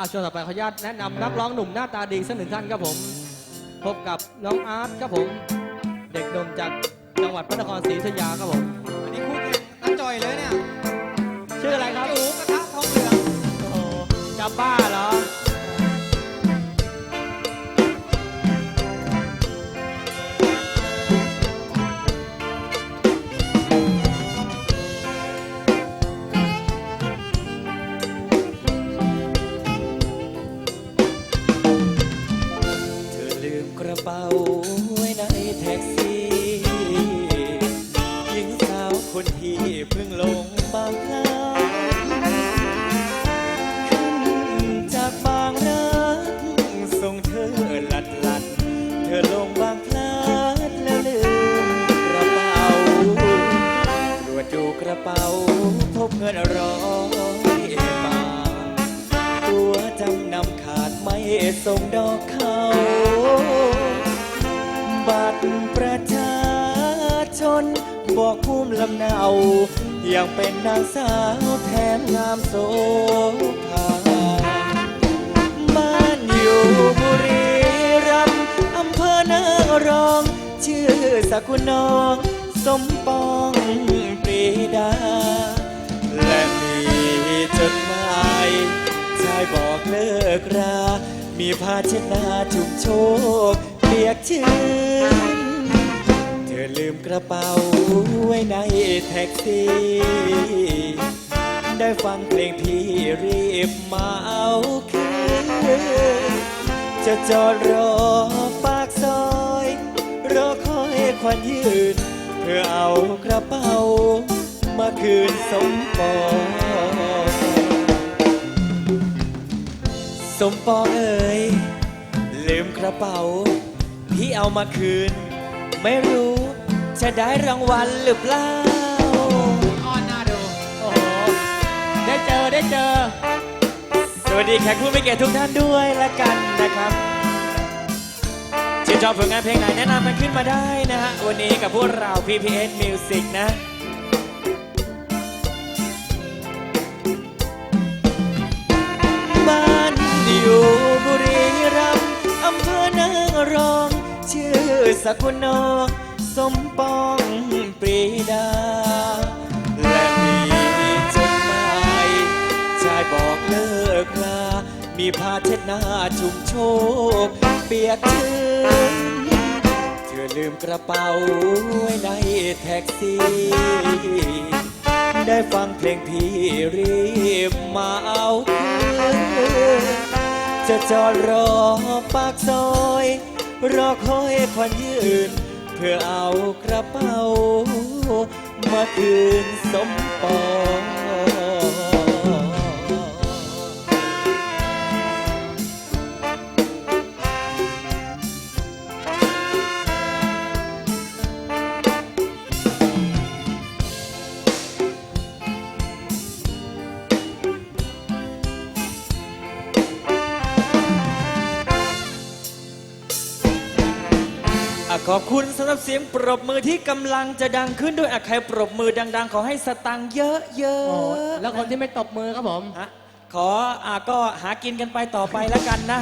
อาช่วงต่อไปขออนุญาตแนะนำนักร้องหนุ่มหน้าตาดีสักหนึ่งท่านครับผม พบกับน้องอาร์ตครับผม เด็กหนุ่มจากจังหวัดพระนครศรีอยุธยาครับผม อันนี้คู่แข่งน้าจอยเลยเนี่ยชื่ออะไรครับ จูกระทะทองเหลืองโอ้โหจะบ้า เป๋าไว้ในแท็กซี่ หญิงสาวคนที่เพิ่งลงบางพลาขึ้นจากบางรักส่งเธอหลัดหลัด เธอลงบางพลาดแล้วลืมกระเป๋าตรวจดูกระเป๋า พบเงินร้อยบาท ตัวจำนำขาดไม่ส่งดอกเขา ประชาชน บอกภูมิลำเนายังเป็นนางสาวแถมงามโสภาบ้านอยู่บุรีรัมย์อำเภอนางรอง ชื่อสกุลน้อง สมปองปรีดา และมีจดหมายชายบอกเลิกรา มีภาชนะจุกโชก เปียกชื้น เธอลืมกระเป๋าไว้ในแท็กซี่ ได้ฟังเพลงพี่รีบมาเอาคืนจะจอดรอปากซอยรอคอยควันยืนเพื่อเอากระเป๋า มาคืนสมปองสมปองเอ๋ยลืมกระเป๋า พี่เอามาคืน ไม่รู้จะได้รางวัลหรือเปล่าอ้อนหน้าดูโอ้โหได้เจอได้เจอ สวัสดีแขกผู้มีเกียรติทุกท่านด้วยละกันนะครับชื่นชอบผลงานเพลงไหนแนะนำมันขึ้นมาได้นะฮะ วันนี้กับพวกเรา PPS Music นะบ้านอยู่บุรีรัมย์อำเภอนางรอง ชื่อสกุลนองสมปองปรีดา และมีจดหมายชายบอกเลิกรามีผ้าเช็ดหน้าชุ่มโชกเปียกชื้นเธอลืมกระเป๋าไว้ในแท็กซี่ ได้ฟังเพลงพี่รีบมาเอาคืนจะจอดรอปากซอย รอคอยควันยืน เพื่อเอากระเป๋า มาคืนสมปอง อะขอบคุณสำหรับเสียงปรบมือที่กำลังจะดังขึ้นด้วยอะใครปรบมือดัง ๆ ขอให้สตังค์เยอะๆโอ้โหแล้วคนที่ไม่ตบมือครับผม ฮะขออะก็หากินกันไปต่อไปแล้วกันนะ